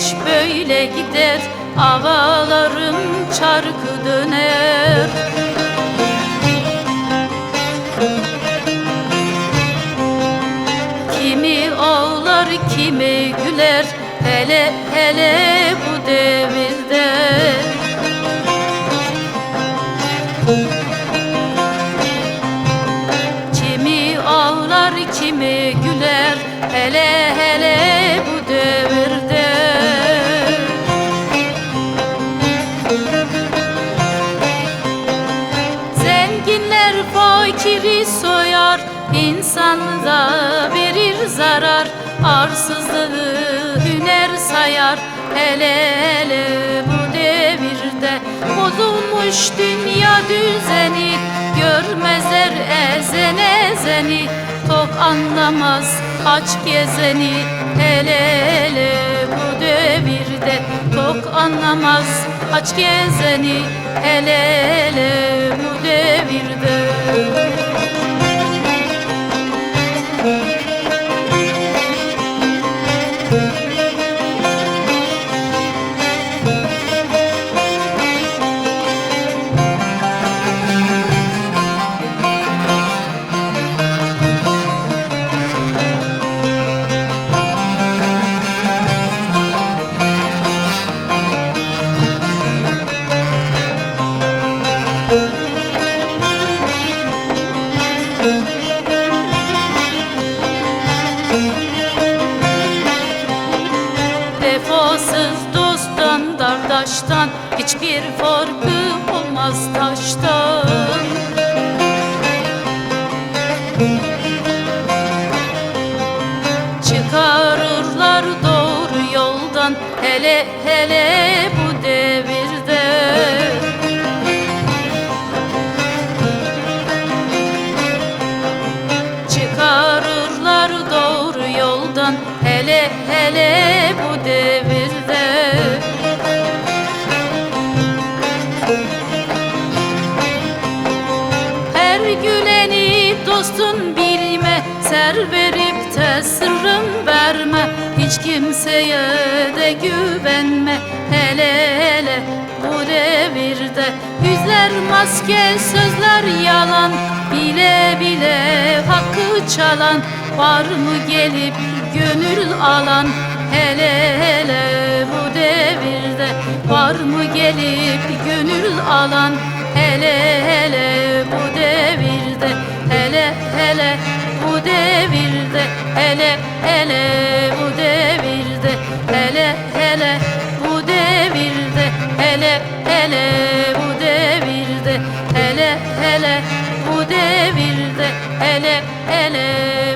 gelmiş böyle gider Avalarım çarkı döner. Kimi ağlar kimi güler Hele hele bu devirde insanlığa verir zarar Arsızlığı hüner sayar. Hele hele bu devirde Bozulmuş dünya düzeni Görmezler ezen ezeni. Tok anlamaz aç gezeni Hele hele bu devirde Tok anlamaz aç gezeni. Hele hele bu devirde dardaştan Hiçbir farkı olmaz taştan. Çıkarırlar doğru yoldan Hele hele bu devirde. Çıkarırlar doğru yoldan Hele hele bu devirde de sırrım verme Hiç kimseye de güvenme. Hele hele bu devirde Yüzler maske sözler yalan. Bile bile hakkı çalan Var mı gelip gönül alan? Hele hele bu devirde Var mı gelip gönül alan? Hele hele bu devirde Hele hele bu devirde Hele hele bu devirde Hele hele bu devirde Hele hele bu devirde Hele hele bu devirde Hele hele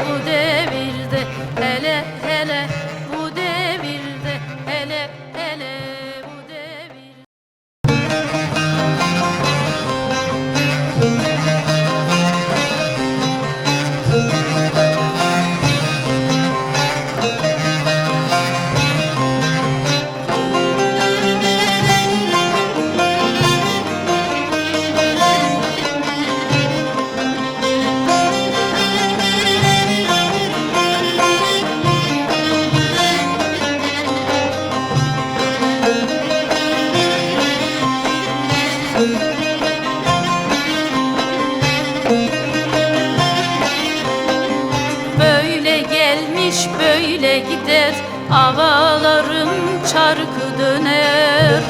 böyle gider Avalarım çarkı döner.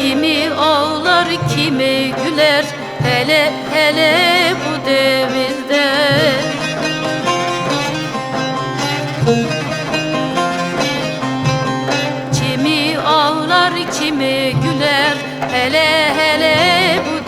Kimi ağlar kimi güler Hele hele bu devirde. Kimi ağlar kimi güler Hele hele bu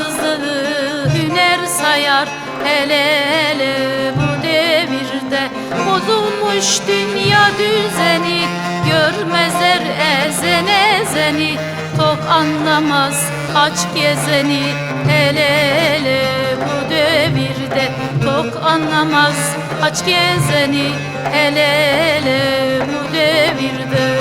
Arsızlığı hüner sayar. Hele hele bu devirde Bozulmuş dünya düzeni. Görmezler ezen ezeni. Tok anlamaz aç gezeni. Hele hele bu devirde Tok anlamaz aç gezeni. Hele hele bu devirde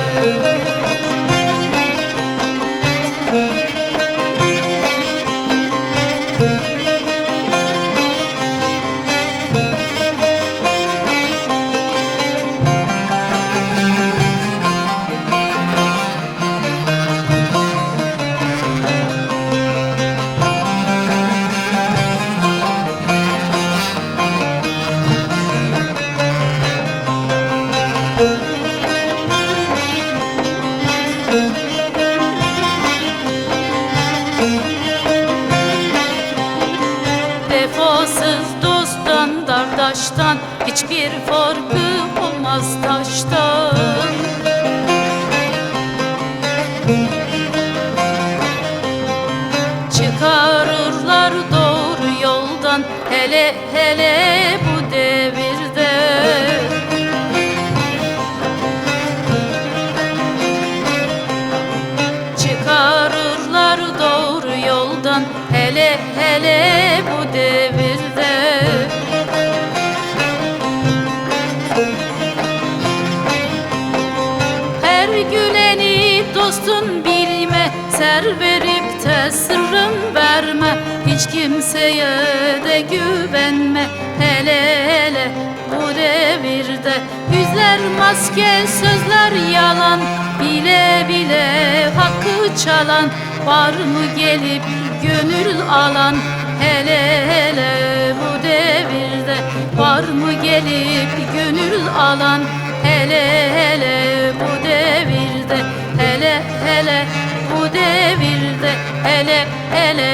Hiçbir farkı olmaz taştan. Çıkarırlar doğru yoldan Hele hele bu devirde. Çıkarırlar doğru yoldan Hele hele bu devirde Hiç kimseye de güvenme. Hele hele bu devirde Yüzler maske sözler yalan. Bile bile hakkı çalan Var mı gelip gönül alan? Hele hele bu devirde Var mı gelip gönül alan? Hele hele bu devirde Hele hele bu devirde Hele hele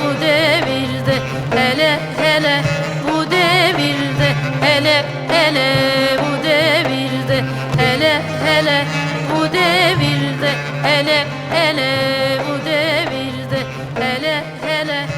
bu devirde Hele hele bu devirde Hele hele bu devirde Hele hele bu devirde Hele hele bu devirde Hele hele